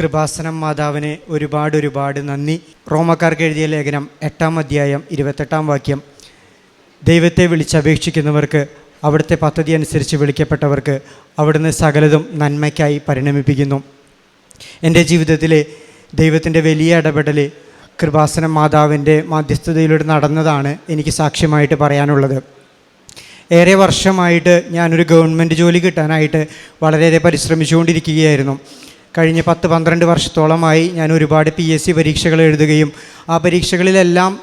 കൃപാസനം മാതാവിന് ഒരുപാട് ഒരുപാട് നന്ദി. റോമക്കാർക്ക് എഴുതിയ ലേഖനം എട്ടാം അധ്യായം ഇരുപത്തെട്ടാം വാക്യം. ദൈവത്തെ വിളിച്ചപേക്ഷിക്കുന്നവർക്ക് അവിടുത്തെ പദ്ധതി അനുസരിച്ച് വിളിക്കപ്പെട്ടവർക്ക് അവിടുന്ന് സകലതും നന്മയ്ക്കായി പരിണമിപ്പിക്കുന്നു. എന്റെ ജീവിതത്തിലെ ദൈവത്തിന്റെ വലിയ ഇടപെടൽ കൃപാസനം മാതാവിന്റെ മധ്യസ്ഥതയിലൂടെ നടന്നതാണ് എനിക്ക് സാക്ഷ്യമായിട്ട് പറയാനുള്ളത്. ഏറെ വർഷമായിട്ട് ഞാനൊരു ഗവൺമെന്റ് ജോലി കിട്ടാനായിട്ട് വളരെയേറെ പരിശ്രമിച്ചുകൊണ്ടിരിക്കുകയായിരുന്നു. കഴിഞ്ഞ പത്ത് പന്ത്രണ്ട് വർഷത്തോളമായി ഞാൻ ഒരുപാട് പി എസ് സി പരീക്ഷകൾ എഴുതുകയും ആ പരീക്ഷകളിലെല്ലാം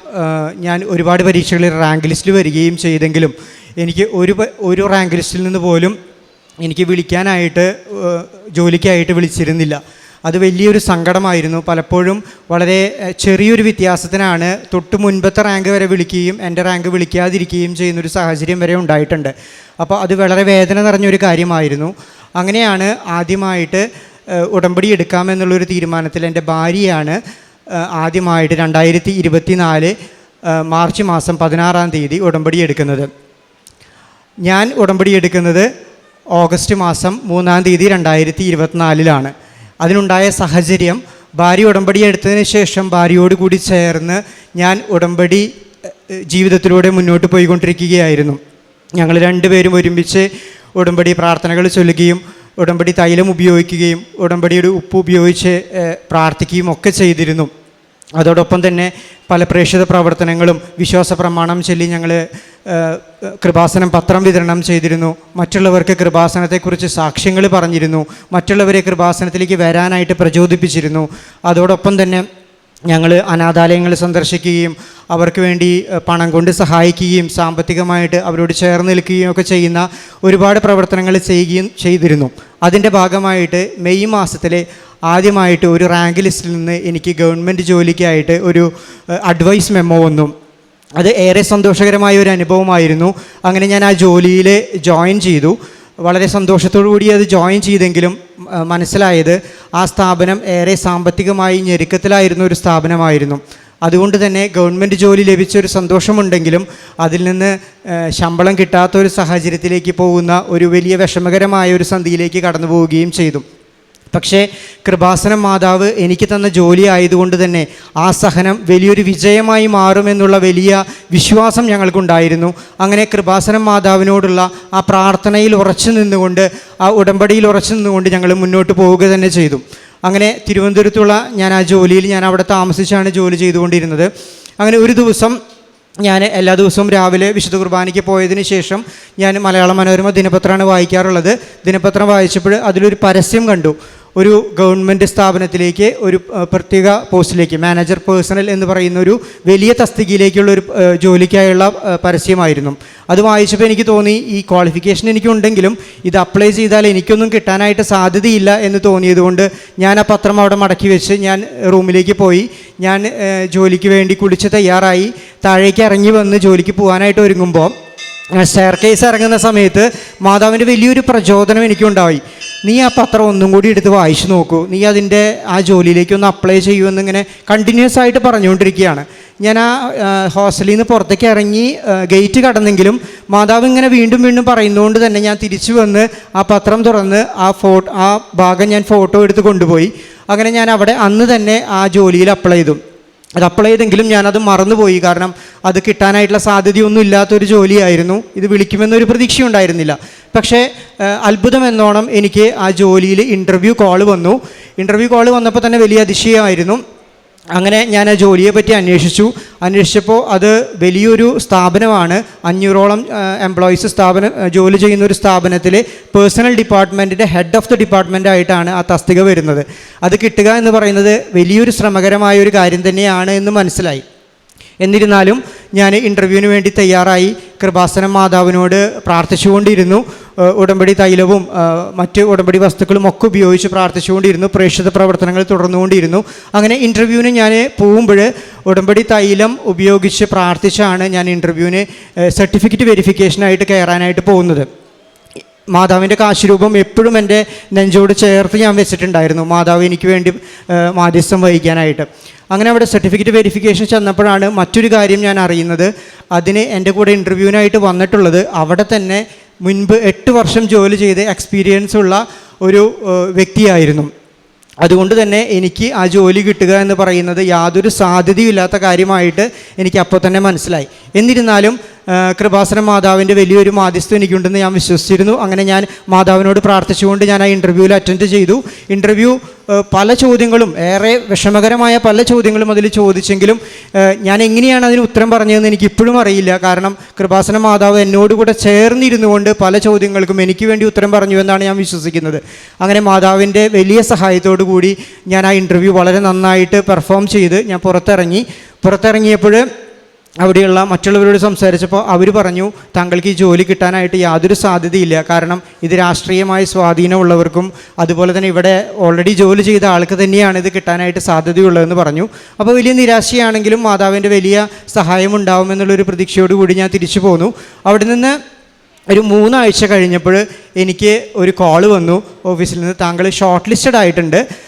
ഞാൻ ഒരുപാട് പരീക്ഷകളിൽ റാങ്ക് ലിസ്റ്റിൽ വരികയും ചെയ്തെങ്കിലും എനിക്ക് ഒരു ഒരു റാങ്ക് ലിസ്റ്റിൽ നിന്ന് പോലും എനിക്ക് വിളിക്കാനായിട്ട് ജോലിക്കായിട്ട് വിളിച്ചിരുന്നില്ല. അത് വലിയൊരു സങ്കടമായിരുന്നു. പലപ്പോഴും വളരെ ചെറിയൊരു വ്യത്യാസത്തിനാണ് തൊട്ട് മുൻപത്തെ റാങ്ക് വരെ വിളിക്കുകയും എന്റെ റാങ്ക് വിളിക്കാതിരിക്കുകയും ചെയ്യുന്നൊരു സാഹചര്യം വരെ ഉണ്ടായിട്ടുണ്ട്. അപ്പോൾ അത് വളരെ വേദന നിറഞ്ഞൊരു കാര്യമായിരുന്നു. അങ്ങനെയാണ് ആദ്യമായിട്ട് ഉടമ്പടി എടുക്കാമെന്നുള്ളൊരു തീരുമാനത്തിൽ എന്റെ ഭാര്യയാണ് ആദ്യമായിട്ട് രണ്ടായിരത്തി ഇരുപത്തി നാല് മാർച്ച് മാസം പതിനാറാം തീയതി ഉടമ്പടി എടുക്കുന്നത്. ഞാൻ ഉടമ്പടി എടുക്കുന്നത് ഓഗസ്റ്റ് മാസം മൂന്നാം തീയതി രണ്ടായിരത്തി ഇരുപത്തിനാലിലാണ് അതിനുണ്ടായ സാഹചര്യം ഭാര്യ ഉടമ്പടി എടുത്തതിന് ശേഷം ഭാര്യയോട് കൂടി ചേർന്ന് ഞാൻ ഉടമ്പടി ജീവിതത്തിലൂടെ മുന്നോട്ട് പോയിക്കൊണ്ടിരിക്കുകയായിരുന്നു. ഞങ്ങൾ രണ്ടുപേരും ഒരുമിച്ച് ഉടമ്പടി പ്രാർത്ഥനകൾ ചൊല്ലുകയും ഉടമ്പടി തൈലം ഉപയോഗിക്കുകയും ഉടമ്പടിയുടെ ഉപ്പ് ഉപയോഗിച്ച് പ്രാർത്ഥിക്കുകയും ഒക്കെ ചെയ്തിരുന്നു. അതോടൊപ്പം തന്നെ പല പ്രേക്ഷിത പ്രവർത്തനങ്ങളും വിശ്വാസ പ്രമാണം ചൊല്ലി ഞങ്ങൾ കൃപാസനം പത്രം വിതരണം ചെയ്തിരുന്നു. മറ്റുള്ളവർക്ക് കൃപാസനത്തെക്കുറിച്ച് സാക്ഷ്യങ്ങൾ പറഞ്ഞിരുന്നു. മറ്റുള്ളവരെ കൃപാസനത്തിലേക്ക് വരാനായിട്ട് പ്രചോദിപ്പിച്ചിരുന്നു. അതോടൊപ്പം തന്നെ ഞങ്ങൾ അനാഥാലയങ്ങൾ സന്ദർശിക്കുകയും അവർക്ക് വേണ്ടി പണം കൊണ്ട് സഹായിക്കുകയും സാമ്പത്തികമായിട്ട് അവരോട് ചേർന്ന് നിൽക്കുകയും ഒക്കെ ചെയ്യുന്ന ഒരുപാട് പ്രവർത്തനങ്ങൾ ചെയ്യുകയും ചെയ്തിരുന്നു. അതിന്റെ ഭാഗമായിട്ട് മെയ് മാസത്തിലെ ആദ്യമായിട്ട് ഒരു റാങ്ക് ലിസ്റ്റിൽ നിന്ന് എനിക്ക് ഗവൺമെന്റ് ജോലിക്കായിട്ട് ഒരു അഡ്വൈസ് മെമ്മോ വന്നു. അത് ഏറെ സന്തോഷകരമായ ഒരു അനുഭവമായിരുന്നു. അങ്ങനെ ഞാൻ ആ ജോലിയിൽ ജോയിൻ ചെയ്തു. വളരെ സന്തോഷത്തോടു കൂടി അത് ജോയിൻ ചെയ്തെങ്കിലും മനസ്സിലായത് ആ സ്ഥാപനം ഏറെ സാമ്പത്തികമായി ഞെരുക്കത്തിലായിരുന്ന ഒരു സ്ഥാപനമായിരുന്നു. അതുകൊണ്ട് തന്നെ ഗവൺമെന്റ് ജോലി ലഭിച്ച ഒരു സന്തോഷമുണ്ടെങ്കിലും അതിൽ നിന്ന് ശമ്പളം കിട്ടാത്ത ഒരു സാഹചര്യത്തിലേക്ക് പോകുന്ന ഒരു വലിയ വിഷമകരമായ ഒരു സന്ധിയിലേക്ക് കടന്നു പോവുകയും ചെയ്തു. പക്ഷേ കൃപാസനം മാതാവ് എനിക്ക് തന്ന ജോലി ആയതുകൊണ്ട് തന്നെ ആ സഹനം വലിയൊരു വിജയമായി മാറുമെന്നുള്ള വലിയ വിശ്വാസം ഞങ്ങൾക്കുണ്ടായിരുന്നു. അങ്ങനെ കൃപാസനം മാതാവിനോടുള്ള ആ പ്രാർത്ഥനയിൽ ഉറച്ചു നിന്നുകൊണ്ട് ആ ഉടമ്പടിയിൽ ഉറച്ചു നിന്നുകൊണ്ട് ഞങ്ങൾ മുന്നോട്ട് പോവുക തന്നെ ചെയ്തു. അങ്ങനെ തിരുവനന്തപുരത്തുള്ള ഞാൻ ആ ജോലിയിൽ ഞാൻ അവിടെ താമസിച്ചാണ് ജോലി ചെയ്തുകൊണ്ടിരുന്നത്. അങ്ങനെ ഒരു ദിവസം ഞാൻ എല്ലാ ദിവസവും രാവിലെ വിശുദ്ധ കുർബാനയ്ക്ക് പോയതിന് ശേഷം ഞാൻ മലയാള മനോരമ ദിനപത്രമാണ് വായിക്കാറുള്ളത്. ദിനപത്രം വായിച്ചപ്പോൾ അതിലൊരു പരസ്യം കണ്ടു. ഒരു ഗവൺമെന്റ് സ്ഥാപനത്തിലേക്ക് ഒരു പ്രത്യേക പോസ്റ്റിലേക്ക് മാനേജർ പേഴ്സണൽ എന്ന് പറയുന്ന ഒരു വലിയ തസ്തികയിലേക്കുള്ള ഒരു ജോലിക്കായുള്ള പരസ്യമായിരുന്നു. അത് വായിച്ചപ്പോൾ എനിക്ക് തോന്നി ഈ ക്വാളിഫിക്കേഷൻ എനിക്കുണ്ടെങ്കിലും ഇത് അപ്ലൈ ചെയ്താൽ എനിക്കൊന്നും കിട്ടാനായിട്ട് സാധ്യതയില്ല എന്ന് തോന്നിയതുകൊണ്ട് ഞാൻ ആ പത്രം അവിടെ മടക്കി വെച്ച് ഞാൻ റൂമിലേക്ക് പോയി. ഞാൻ ജോലിക്ക് വേണ്ടി കുളിച്ച് തയ്യാറായി. താഴേക്ക് ഇറങ്ങി വന്ന് ജോലിക്ക് പോകാനായിട്ട് ഒരുങ്ങുമ്പോൾ സ്റ്റെയർ കേസ് ഇറങ്ങുന്ന സമയത്ത് മാതാവിന്റെ വലിയൊരു പ്രചോദനം എനിക്കുണ്ടായി. നീ ആ പത്രം ഒന്നും കൂടി എടുത്ത് വായിച്ചു നോക്കൂ. നീ അതിന്റെ ആ ജോലിയിലേക്ക് ഒന്ന് അപ്ലൈ ചെയ്യൂ ഇങ്ങനെ കണ്ടിന്യൂസ് ആയിട്ട് പറഞ്ഞുകൊണ്ടിരിക്കുകയാണ്. ഞാൻ ആ ഹോസ്റ്റലിൽ നിന്ന് പുറത്തേക്ക് ഇറങ്ങി ഗേറ്റ് കടന്നെങ്കിലും മാതാവ് ഇങ്ങനെ വീണ്ടും വീണ്ടും പറയുന്നതുകൊണ്ട് തന്നെ ഞാൻ തിരിച്ചു വന്ന് ആ പത്രം തുറന്ന് ആ ഫോട്ടോ ആ ഭാഗം ഞാൻ ഫോട്ടോ എടുത്ത് കൊണ്ടുപോയി. അങ്ങനെ ഞാൻ അവിടെ അന്ന് തന്നെ ആ ജോലിയിൽ അപ്ലൈ ചെയ്തു. അത് അപ്ലൈ ചെയ്തെങ്കിലും ഞാനത് മറന്നുപോയി. കാരണം അത് കിട്ടാനായിട്ടുള്ള സാധ്യതയൊന്നും ഇല്ലാത്തൊരു ജോലിയായിരുന്നു. ഇത് വിളിക്കുമെന്നൊരു പ്രതീക്ഷ ഉണ്ടായിരുന്നില്ല പക്ഷേ അത്ഭുതം എന്നോണം എനിക്ക് ആ ജോലിയിൽ ഇന്റർവ്യൂ കോൾ വന്നു. ഇന്റർവ്യൂ കോൾ വന്നപ്പോൾ തന്നെ വലിയ അതിശയമായിരുന്നു. അങ്ങനെ ഞാൻ ആ ജോലിയെ പറ്റി അന്വേഷിച്ചു. അന്വേഷിച്ചപ്പോൾ അത് വലിയൊരു സ്ഥാപനമാണ്. അഞ്ഞൂറോളം എംപ്ലോയീസ് സ്ഥാപനം ജോലി ചെയ്യുന്ന ഒരു സ്ഥാപനത്തിൽ പേഴ്സണൽ ഡിപ്പാർട്ട്മെന്റിന്റെ ഹെഡ് ഓഫ് ദി ഡിപ്പാർട്ട്മെന്റ് ആയിട്ടാണ് ആ തസ്തിക വരുന്നത്. അത് കിട്ടുക എന്ന് പറയുന്നത് വലിയൊരു ശ്രമകരമായ ഒരു കാര്യം തന്നെയാണ് എന്ന് മനസ്സിലായി. എന്നിരുന്നാലും ഞാൻ ഇന്റർവ്യൂവിന് വേണ്ടി തയ്യാറായി കൃപാസനം മാതാവിനോട് പ്രാർത്ഥിച്ചുകൊണ്ടിരുന്നു. ഉടമ്പടി തൈലവും മറ്റ് ഉടമ്പടി വസ്തുക്കളും ഒക്കെ ഉപയോഗിച്ച് പ്രാർത്ഥിച്ചുകൊണ്ടിരുന്നു. പ്രേക്ഷിത പ്രവർത്തനങ്ങൾ തുടർന്നുകൊണ്ടിരുന്നു. അങ്ങനെ ഇന്റർവ്യൂവിന് ഞാൻ പോകുമ്പോൾ ഉടമ്പടി തൈലം ഉപയോഗിച്ച് പ്രാർത്ഥിച്ചാണ് ഞാൻ ഇന്റർവ്യൂവിന് സർട്ടിഫിക്കറ്റ് വെരിഫിക്കേഷനായിട്ട് കയറാനായിട്ട് പോകുന്നത്. മാതാവിന്റെ കാശുരൂപം എപ്പോഴും എന്റെ നെഞ്ചോട് ചേർത്ത് ഞാൻ വെച്ചിട്ടുണ്ടായിരുന്നു. മാതാവ് എനിക്ക് വേണ്ടി മാധ്യസ്ഥം വഹിക്കാനായിട്ട്. അങ്ങനെ അവിടെ സർട്ടിഫിക്കറ്റ് വെരിഫിക്കേഷൻ ചെന്നപ്പോഴാണ് മറ്റൊരു കാര്യം ഞാൻ അറിയുന്നത്. അതിന് എന്റെ കൂടെ ഇന്റർവ്യൂവിനായിട്ട് വന്നിട്ടുള്ളത് അവിടെ തന്നെ മുൻപ് എട്ട് വർഷം ജോലി ചെയ്ത് എക്സ്പീരിയൻസ് ഉള്ള ഒരു വ്യക്തിയായിരുന്നു. അതുകൊണ്ട് തന്നെ എനിക്ക് ആ ജോലി കിട്ടുക എന്ന് പറയുന്നത് യാതൊരു സാധ്യതയില്ലാത്ത കാര്യമായിട്ട് എനിക്ക് അപ്പോൾ തന്നെ മനസ്സിലായി. എന്നിരുന്നാലും കൃപാസന മാതാവിന്റെ വലിയൊരു മാധ്യസ്ഥം എനിക്കുണ്ടെന്ന് ഞാൻ വിശ്വസിച്ചിരുന്നു. അങ്ങനെ ഞാൻ മാതാവിനോട് പ്രാർത്ഥിച്ചുകൊണ്ട് ഞാൻ ആ ഇന്റർവ്യൂവിൽ അറ്റൻഡ് ചെയ്തു. ഇന്റർവ്യൂ പല ചോദ്യങ്ങളും ഏറെ വിഷമകരമായ പല ചോദ്യങ്ങളും അതിൽ ചോദിച്ചെങ്കിലും ഞാൻ എങ്ങനെയാണ് അതിന് ഉത്തരം പറഞ്ഞതെന്ന് എനിക്ക് ഇപ്പോഴും അറിയില്ല. കാരണം കൃപാസന മാതാവ് എന്നോടുകൂടെ ചേർന്നിരുന്നു കൊണ്ട് പല ചോദ്യങ്ങൾക്കും എനിക്ക് വേണ്ടി ഉത്തരം പറഞ്ഞു എന്നാണ് ഞാൻ വിശ്വസിക്കുന്നത്. അങ്ങനെ മാതാവിന്റെ വലിയ സഹായത്തോടു കൂടി ഞാൻ ആ ഇന്റർവ്യൂ വളരെ നന്നായിട്ട് പെർഫോം ചെയ്ത് ഞാൻ പുറത്തിറങ്ങി. പുറത്തിറങ്ങിയപ്പോൾ അവിടെയുള്ള മറ്റുള്ളവരോട് സംസാരിച്ചപ്പോൾ അവർ പറഞ്ഞു താങ്കൾക്ക് ഈ ജോലി കിട്ടാനായിട്ട് യാതൊരു സാധ്യതയില്ല. കാരണം ഇത് രാഷ്ട്രീയമായ സ്വാധീനമുള്ളവർക്കും അതുപോലെ തന്നെ ഇവിടെ ഓൾറെഡി ജോലി ചെയ്ത ആൾക്ക് തന്നെയാണ് ഇത് കിട്ടാനായിട്ട് സാധ്യതയുള്ളതെന്ന് പറഞ്ഞു. അപ്പോൾ വലിയ നിരാശയാണെങ്കിലും മാതാവിന്റെ വലിയ സഹായം ഉണ്ടാവുമെന്നുള്ളൊരു പ്രതീക്ഷയോടുകൂടി ഞാൻ തിരിച്ചു പോന്നു. അവിടെ നിന്ന് ഒരു മൂന്നാഴ്ച കഴിഞ്ഞപ്പോൾ എനിക്ക് ഒരു കോൾ വന്നു. ഓഫീസിൽ നിന്ന് താങ്കൾ ഷോർട്ട് ലിസ്റ്റഡ് ആയിട്ടുണ്ട്.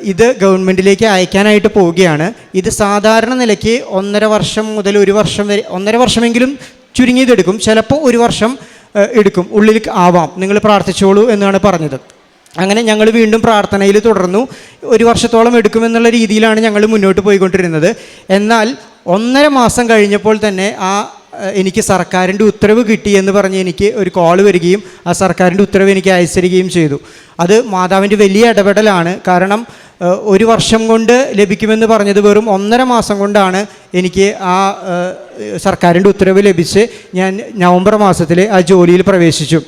ഇത് ഗവൺമെന്റിലേക്ക് അയക്കാനായിട്ട് പോവുകയാണ്. ഇത് സാധാരണ നിലയ്ക്ക് ഒന്നര വർഷം മുതൽ ഒരു വർഷം വരെ ഒന്നര വർഷമെങ്കിലും ചുരുങ്ങിയതെടുക്കും. ചിലപ്പോൾ ഒരു വർഷം എടുക്കും. ഉള്ളിൽ ആവാം. നിങ്ങൾ പ്രാർത്ഥിച്ചോളൂ എന്നാണ് പറഞ്ഞത്. അങ്ങനെ ഞങ്ങൾ വീണ്ടും പ്രാർത്ഥനയിൽ തുടർന്നു. ഒരു വർഷത്തോളം എടുക്കുമെന്നുള്ള രീതിയിലാണ് ഞങ്ങൾ മുന്നോട്ട് പോയിക്കൊണ്ടിരുന്നത്. എന്നാൽ ഒന്നര മാസം കഴിഞ്ഞപ്പോൾ തന്നെ ആ എനിക്ക് സർക്കാരിന്റെ ഉത്തരവ് കിട്ടി എന്ന് പറഞ്ഞ് എനിക്ക് ഒരു കോൾ വരികയും ആ സർക്കാരിന്റെ ഉത്തരവ് എനിക്ക് അയച്ചിരിക്കുകയും ചെയ്തു. അത് മാതാവിന്റെ വലിയ ഇടപെടലാണ്. കാരണം ഒരു വർഷം കൊണ്ട് ലഭിക്കുമെന്ന് പറഞ്ഞത് വെറും ഒന്നര മാസം കൊണ്ടാണ് എനിക്ക് ആ സർക്കാരിന്റെ ഉത്തരവ് ലഭിച്ച് ഞാൻ നവംബർ മാസത്തിൽ ആ ജോലിയിൽ പ്രവേശിച്ചു.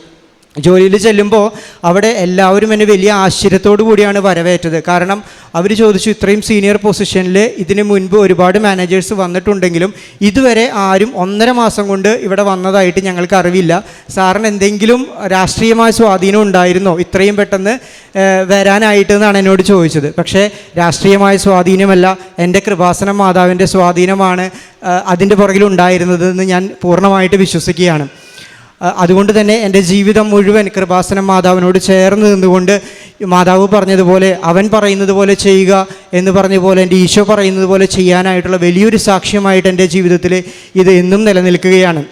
ജോലിയിൽ ചെല്ലുമ്പോൾ അവിടെ എല്ലാവരും എന്നെ വലിയ ആശ്ചര്യത്തോടു കൂടിയാണ് വരവേറ്റത്. കാരണം അവർ ചോദിച്ചു ഇത്രയും സീനിയർ പൊസിഷനിൽ ഇതിന് മുൻപ് ഒരുപാട് മാനേജേഴ്സ് വന്നിട്ടുണ്ടെങ്കിലും ഇതുവരെ ആരും ഒന്നര മാസം കൊണ്ട് ഇവിടെ വന്നതായിട്ട് ഞങ്ങൾക്ക് അറിവില്ല. സാറിന് എന്തെങ്കിലും രാഷ്ട്രീയമായ സ്വാധീനം ഉണ്ടായിരുന്നോ? ഇത്രയും പെട്ടെന്ന് വരാനായിട്ട് എന്നാണ് എന്നോട് ചോദിച്ചത്. പക്ഷേ രാഷ്ട്രീയമായ സ്വാധീനമല്ല എന്റെ കൃപാസന മാതാവിന്റെ സ്വാധീനമാണ് അതിന്റെ പുറകിലുണ്ടായിരുന്നതെന്ന് ഞാൻ പൂർണമായിട്ട് വിശ്വസിക്കുകയാണ്. അതുകൊണ്ട് തന്നെ എന്റെ ജീവിതം മുഴുവൻ കൃപാസനം മാതാവിനോട് ചേർന്ന് നിന്നുകൊണ്ട് മാതാവ് പറഞ്ഞതുപോലെ അവൻ പറയുന്നത് പോലെ ചെയ്യുക എന്ന് പറഞ്ഞ പോലെ എന്റെ ഈശോ പറയുന്നത് പോലെ ചെയ്യാനായിട്ടുള്ള വലിയൊരു സാക്ഷ്യമായിട്ട് എന്റെ ജീവിതത്തിൽ ഇത് എന്നും നിലനിൽക്കുകയാണ്.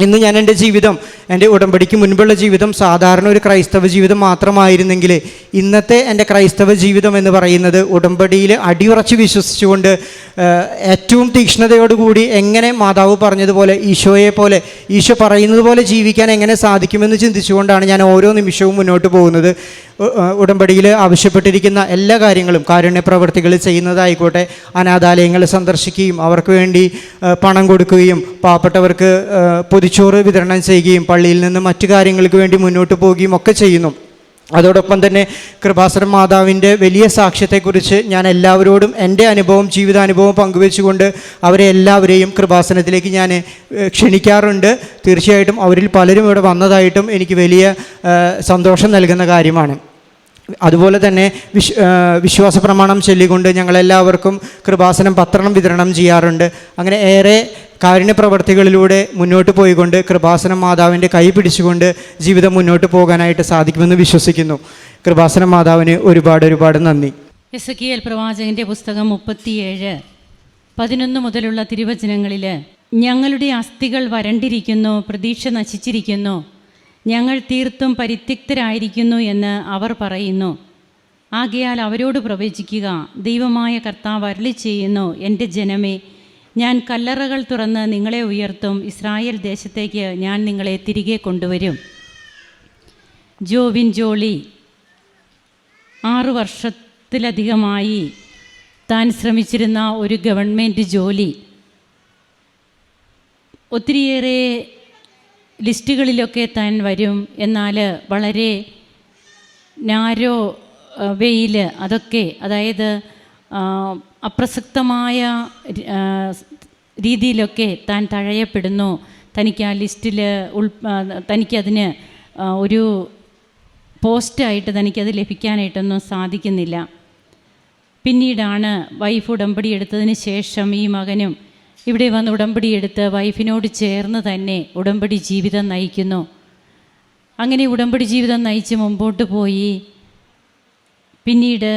ഇന്ന് ഞാൻ എന്റെ ജീവിതം എന്റെ ഉടമ്പടിക്ക് മുൻപുള്ള ജീവിതം സാധാരണ ഒരു ക്രൈസ്തവ ജീവിതം മാത്രമായിരുന്നെങ്കിൽ ഇന്നത്തെ എന്റെ ക്രൈസ്തവ ജീവിതം എന്ന് പറയുന്നത് ഉടമ്പടിയിൽ അടിയുറച്ച് വിശ്വസിച്ചുകൊണ്ട് ഏറ്റവും തീക്ഷ്ണതയോടുകൂടി എങ്ങനെ മാതാവ് പറഞ്ഞതുപോലെ ഈശോയെ പോലെ ഈശോ പറയുന്നത് പോലെ ജീവിക്കാൻ എങ്ങനെ സാധിക്കുമെന്ന് ചിന്തിച്ചുകൊണ്ടാണ് ഞാൻ ഓരോ നിമിഷവും മുന്നോട്ട് പോകുന്നത്. ഉടമ്പടിയിൽ ആവശ്യപ്പെട്ടിരിക്കുന്ന എല്ലാ കാര്യങ്ങളും കാരുണ്യ പ്രവർത്തികൾ ചെയ്യുന്നതായിക്കോട്ടെ അനാഥാലയങ്ങൾ സന്ദർശിക്കുകയും അവർക്ക് വേണ്ടി പണം കൊടുക്കുകയും പാവപ്പെട്ടവർക്ക് പൊതിച്ചോറ് വിതരണം ചെയ്യുകയും പള്ളിയിൽ നിന്ന് മറ്റു കാര്യങ്ങൾക്ക് വേണ്ടി മുന്നോട്ട് പോവുകയും ഒക്കെ ചെയ്യുന്നു. അതോടൊപ്പം തന്നെ കൃപാസനം മാതാവിന്റെ വലിയ സാക്ഷ്യത്തെക്കുറിച്ച് ഞാൻ എല്ലാവരോടും എന്റെ അനുഭവം ജീവിതാനുഭവം പങ്കുവെച്ചുകൊണ്ട് അവരെ എല്ലാവരെയും കൃപാസനത്തിലേക്ക് ഞാൻ ക്ഷണിക്കാറുണ്ട്. തീർച്ചയായിട്ടും അവരിൽ പലരും ഇവിടെ വന്നതായിട്ടും എനിക്ക് വലിയ സന്തോഷം നൽകുന്ന കാര്യമാണ്. അതുപോലെ തന്നെ വിശ് ആ, വിശ്വാസ പ്രമാണം ചൊല്ലിക്കൊണ്ട് ഞങ്ങളെല്ലാവർക്കും കൃപാസനം പത്രണം വിതരണം ചെയ്യാറുണ്ട്. അങ്ങനെ ഏറെ കാരുണ്യ പ്രവർത്തികളിലൂടെ മുന്നോട്ട് പോയിക്കൊണ്ട് കൃപാസനം മാതാവിന്റെ കൈ പിടിച്ചുകൊണ്ട് ജീവിതം മുന്നോട്ട് പോകാനായിട്ട് സാധിക്കുമെന്ന് വിശ്വസിക്കുന്നു. കൃപാസനം മാതാവിന് ഒരുപാട് ഒരുപാട് നന്ദി. എസ് കെ എൽ പ്രവാചകന്റെ പുസ്തകം മുപ്പത്തിയേഴ് പതിനൊന്ന് മുതലുള്ള തിരുവചനങ്ങളിൽ ഞങ്ങളുടെ അസ്ഥികൾ വരണ്ടിരിക്കുന്നു പ്രതീക്ഷ നശിച്ചിരിക്കുന്നു. ഞങ്ങൾ തീർത്തും പരിത്യക്തരായിരിക്കുന്നു എന്ന് അവർ പറയുന്നു. ആകയാൽ അവരോട് പ്രവചിക്കുക ദൈവമായ കർത്താവ് അരളി ചെയ്യുന്നു എന്റെ ജനമേ ഞാൻ കല്ലറകൾ തുറന്ന് നിങ്ങളെ ഉയർത്തും ഇസ്രായേൽ ദേശത്തേക്ക് ഞാൻ നിങ്ങളെ തിരികെ കൊണ്ടുവരും. ജോവിൻ ജോളി ആറു വർഷത്തിലധികമായി താൻ ശ്രമിച്ചിരുന്ന ഒരു ഗവൺമെന്റ് ജോലി. ഒത്തിരിയേറെ ലിസ്റ്റുകളിലൊക്കെ താൻ വരും എന്നാൽ വളരെ നാരോ വെയിൽ അതൊക്കെ അതായത് അപ്രസക്തമായ രീതിയിലൊക്കെ താൻ തഴയപ്പെടുന്നു. തനിക്ക് ആ ലിസ്റ്റിൽ ഉൾ തനിക്കതിന് ഒരു പോസ്റ്റായിട്ട് തനിക്കത് ലഭിക്കാനായിട്ടൊന്നും സാധിക്കുന്നില്ല. പിന്നീടാണ് വൈഫ് ഉടമ്പടി എടുത്തതിന് ശേഷം ഈ മകനും ഇവിടെ വന്ന് ഉടമ്പടി എടുത്ത് വൈഫിനോട് ചേർന്ന് തന്നെ ഉടമ്പടി ജീവിതം നയിക്കുന്നു. അങ്ങനെ ഉടമ്പടി ജീവിതം നയിച്ച് മുമ്പോട്ട് പോയി. പിന്നീട്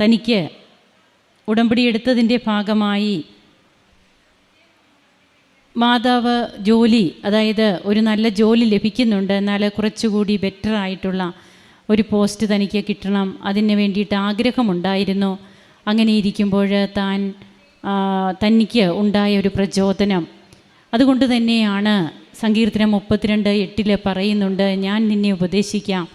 തനിക്ക് ഉടമ്പടി എടുത്തതിന്റെ ഭാഗമായി മാതാവ് ജോലി അതായത് ഒരു നല്ല ജോലി ലഭിക്കുന്നുണ്ട്. എന്നാൽ കുറച്ചുകൂടി ബെറ്റർ ആയിട്ടുള്ള ഒരു പോസ്റ്റ് തനിക്ക് കിട്ടണം. അതിന് വേണ്ടിയിട്ട് ആഗ്രഹമുണ്ടായിരുന്നു. അങ്ങനെ ഇരിക്കുമ്പോൾ താൻ തനിക്ക് ഉണ്ടായ ഒരു പ്രചോദനം. അതുകൊണ്ട് തന്നെയാണ് സങ്കീർത്തനം മുപ്പത്തിരണ്ട് എട്ടിൽ പറയുന്നുണ്ട് ഞാൻ നിന്നെ ഉപദേശിക്കാം.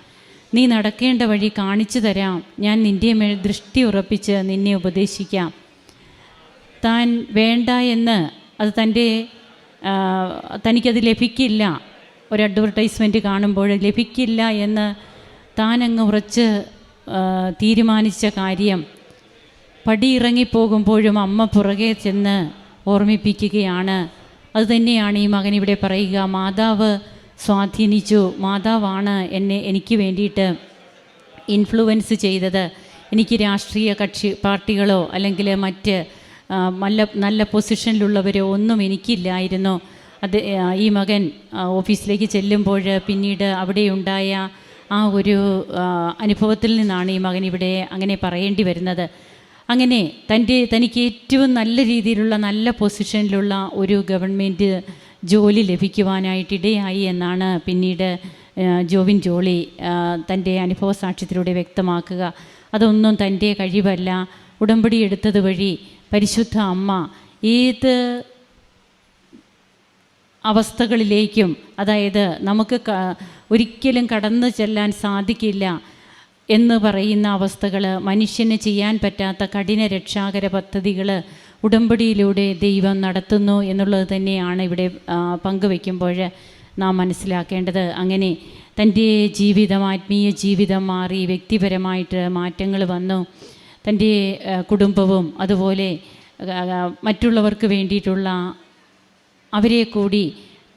നീ നടക്കേണ്ട വഴി കാണിച്ചു തരാം. ഞാൻ നിന്റെ മേൽ ദൃഷ്ടി ഉറപ്പിച്ച് നിന്നെ ഉപദേശിക്കാം. താൻ വേണ്ട എന്ന് അത് തന്റെ തനിക്കത് ലഭിക്കില്ല. ഒരു അഡ്വർടൈസ്മെന്റ് കാണുമ്പോൾ ലഭിക്കില്ല എന്ന് താനങ്ങ് ഉറച്ച് തീരുമാനിച്ച കാര്യം. പടിയിറങ്ങിപ്പോകുമ്പോഴും അമ്മ പുറകെ ചെന്ന് ഓർമ്മിപ്പിക്കുകയാണ്. അതുതന്നെയാണ് ഈ മകൻ ഇവിടെ പറയുക മാതാവ് സ്വാധീനിച്ചു മാതാവാണ് എന്നെ എനിക്ക് വേണ്ടിയിട്ട് ഇൻഫ്ലുവൻസ് ചെയ്തത്. എനിക്ക് രാഷ്ട്രീയ കക്ഷി പാർട്ടികളോ അല്ലെങ്കിൽ മറ്റ് നല്ല നല്ല പൊസിഷനിലുള്ളവരോ ഒന്നും എനിക്കില്ലായിരുന്നു. അത് ഈ മകൻ ഓഫീസിലേക്ക് ചെല്ലുമ്പോൾ പിന്നീട് അവിടെ ഉണ്ടായ ആ ഒരു അനുഭവത്തിൽ നിന്നാണ് ഈ മകൻ ഇവിടെ അങ്ങനെ പറയേണ്ടി വരുന്നത്. അങ്ങനെ തന്റെ തനിക്ക് ഏറ്റവും നല്ല രീതിയിലുള്ള നല്ല പൊസിഷനിലുള്ള ഒരു ഗവൺമെന്റ് ജോലി ലഭിക്കുവാനായിട്ട് ഇടയായി എന്നാണ് പിന്നീട് ജോവിൻ ജോളി തന്റെ അനുഭവ സാക്ഷ്യത്തിലൂടെ വ്യക്തമാക്കുക. അതൊന്നും തന്റെ കഴിവല്ല. ഉടമ്പടി എടുത്തത് വഴി പരിശുദ്ധ അമ്മ ഏത് അവസ്ഥകളിലേക്കും അതായത് നമുക്ക് ഒരിക്കലും കടന്നു ചെല്ലാൻ സാധിക്കില്ല. എന്ന് പറയുന്ന അവസ്ഥകൾ മനുഷ്യന് ചെയ്യാൻ പറ്റാത്ത കഠിന രക്ഷാകര പദ്ധതികൾ ഉടമ്പടിയിലൂടെ ദൈവം നടത്തുന്നു എന്നുള്ളത് തന്നെയാണ് ഇവിടെ പങ്കുവെക്കുമ്പോൾ നാം മനസ്സിലാക്കേണ്ടത്. അങ്ങനെ തന്റെ ജീവിതം ആത്മീയ ജീവിതം മാറി വ്യക്തിപരമായിട്ട് മാറ്റങ്ങൾ വന്നു. തന്റെ കുടുംബവും അതുപോലെ മറ്റുള്ളവർക്ക് വേണ്ടിയിട്ടുള്ള അവരെ കൂടി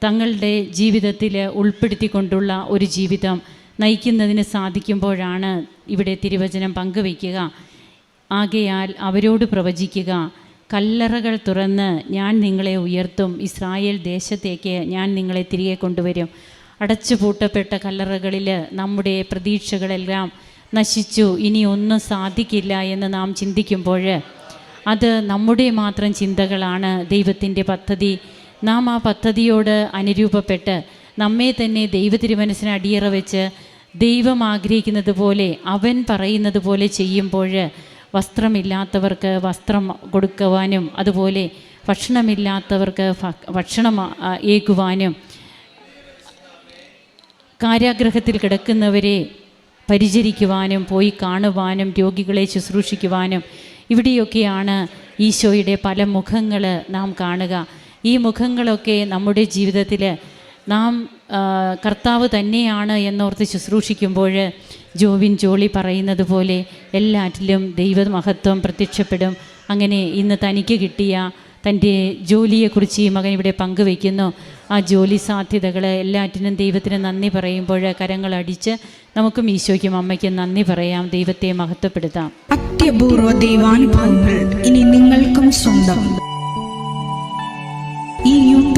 തങ്ങളുടെ ജീവിതത്തിൽ ഉൾപ്പെടുത്തിക്കൊണ്ടുള്ള ഒരു ജീവിതം നയിക്കുന്നതിന് സാധിക്കുമ്പോഴാണ് ഇവിടെ തിരുവചനം പങ്കുവയ്ക്കുക. ആകയാൽ അവരോട് പ്രവചിക്കുക. കല്ലറകൾ തുറന്ന് ഞാൻ നിങ്ങളെ ഉയർത്തും. ഇസ്രായേൽ ദേശത്തേക്ക് ഞാൻ നിങ്ങളെ തിരികെ കൊണ്ടുവരും. അടച്ചുപൂട്ടപ്പെട്ട കല്ലറകളിൽ നമ്മുടെ പ്രതീക്ഷകളെല്ലാം നശിച്ചു. ഇനി ഒന്നും സാധിക്കില്ല എന്ന് നാം ചിന്തിക്കുമ്പോൾ അത് നമ്മുടെ മാത്രം ചിന്തകളാണ് ദൈവത്തിന്റെ പദ്ധതി. നാം ആ പദ്ധതിയോട് അനുരൂപപ്പെട്ട് നമ്മെ തന്നെ ദൈവ തിരുമനസ്സിന് അടിയറ വെച്ച് ദൈവം ആഗ്രഹിക്കുന്നത് പോലെ അവൻ പറയുന്നത് പോലെ ചെയ്യുമ്പോൾ വസ്ത്രമില്ലാത്തവർക്ക് വസ്ത്രം കൊടുക്കുവാനും അതുപോലെ ഭക്ഷണമില്ലാത്തവർക്ക് ഭക്ഷണം ഏകുവാനും കാരാഗ്രഹത്തിൽ കിടക്കുന്നവരെ പരിചരിക്കുവാനും പോയി കാണുവാനും രോഗികളെ ശുശ്രൂഷിക്കുവാനും ഇവിടെയൊക്കെയാണ് ഈശോയുടെ പല മുഖങ്ങൾ നാം കാണുക. ഈ മുഖങ്ങളൊക്കെ നമ്മുടെ ജീവിതത്തിൽ നാം കർത്താവ് തന്നെയാണ് എന്നോർത്ത് ശുശ്രൂഷിക്കുമ്പോൾ ജോവിൻ ജോളി പറയുന്നത് പോലെ എല്ലാറ്റിലും ദൈവമഹത്വം പ്രത്യക്ഷപ്പെടും. അങ്ങനെ ഇന്ന് തനിക്ക് കിട്ടിയ തന്റെ ജോലിയെക്കുറിച്ച് ഈ മകൻ ഇവിടെ പങ്കുവയ്ക്കുന്നു. ആ ജോലി സാധ്യതകൾ എല്ലാറ്റിനും ദൈവത്തിന് നന്ദി പറയുമ്പോൾ കരങ്ങളടിച്ച് നമുക്കും ഈശോയ്ക്കും അമ്മയ്ക്കും നന്ദി പറയാം. ദൈവത്തെ മഹത്വപ്പെടുത്താം. അത്യപൂർവ ദൈവാനുഭവങ്ങൾ ഇനി നിങ്ങൾക്കും സ്വന്തം. ഈ യൂട്യൂബ്